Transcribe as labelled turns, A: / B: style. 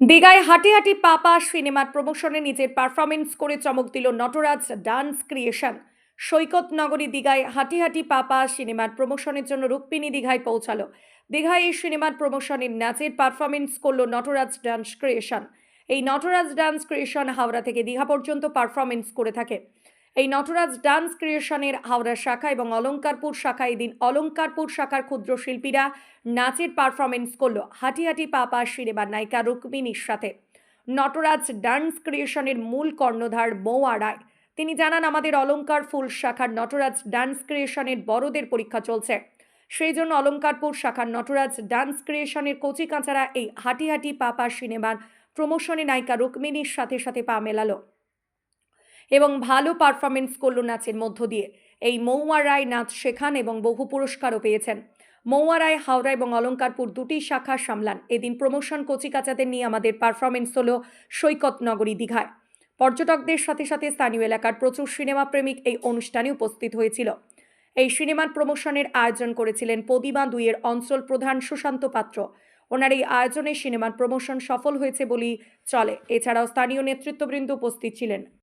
A: দীঘায় হাঁটি হাঁটি পাপা সিনেমার প্রমোশনে নিজের পারফরমেন্স করে চমক দিল নটরাজ ডান্স ক্রিয়েশন। সৈকত নগরী দীঘায় হাঁটি হাঁটি পাপা সিনেমার প্রমোশনের জন্য রুক্মিণী দীঘায় পৌঁছালো। দীঘায় এই সিনেমার প্রমোশনের নাচের পারফরমেন্স করল নটরাজ ডান্স ক্রিয়েশন। এই নটরাজ ডান্স ক্রিয়েশন হাওড়া থেকে দীঘা পর্যন্ত পারফরমেন্স করে থাকে। এই নটরাজ ডান্স ক্রিয়েশনের হাওড়া শাখা এবং অলঙ্কারপুর শাখা এদিন অলঙ্কারপুর শাখার ক্ষুদ্র শিল্পীরা নাচের পারফরমেন্স করল। হাঁটি হাঁটি পাপা সিনেমার নায়িকা রুক্মিণীর সাথে। নটরাজ ডান্স ক্রিয়েশনের মূল কর্ণধার মৌয়া রায়। তিনি জানান, আমাদের অলঙ্কার ফুল শাখার নটরাজ ডান্স ক্রিয়েশনের বড়দের পরীক্ষা চলছে। সেই জন্য অলঙ্কারপুর শাখার নটরাজ ডান্স ক্রিয়েশনের কচি কাঁচারা এই হাঁটি হাঁটি পাপা সিনেমার প্রমোশনে নায়িকা রুক্মিণীর সাথে সাথে পা মেলালো। এবং ভালো পারফরমেন্স করল নাচের মধ্য দিয়ে। এই মৌয়া রায় নাচ শেখান এবং বহু পুরস্কারও পেয়েছেন। মৌয়া রায়, হাওড়া এবং অলঙ্কারপুর দুটি শাখা সামলান। এদিন প্রমোশন কচিকাচাদের নিয়ে আমাদের পারফরমেন্স হলো সৈকত নগরী দীঘায়। পর্যটকদের সাথে সাথে স্থানীয় এলাকার প্রচুর সিনেমা প্রেমিক এই অনুষ্ঠানে উপস্থিত হয়েছিল। এই সিনেমার প্রমোশনের আয়োজন করেছিলেন পদিমা দুইয়ের অঞ্চল প্রধান সুশান্ত পাত্র। ওনার এই আয়োজনে সিনেমার প্রমোশন সফল হয়েছে বলেই চলে। এছাড়াও স্থানীয় নেতৃত্ববৃন্দ উপস্থিত ছিলেন।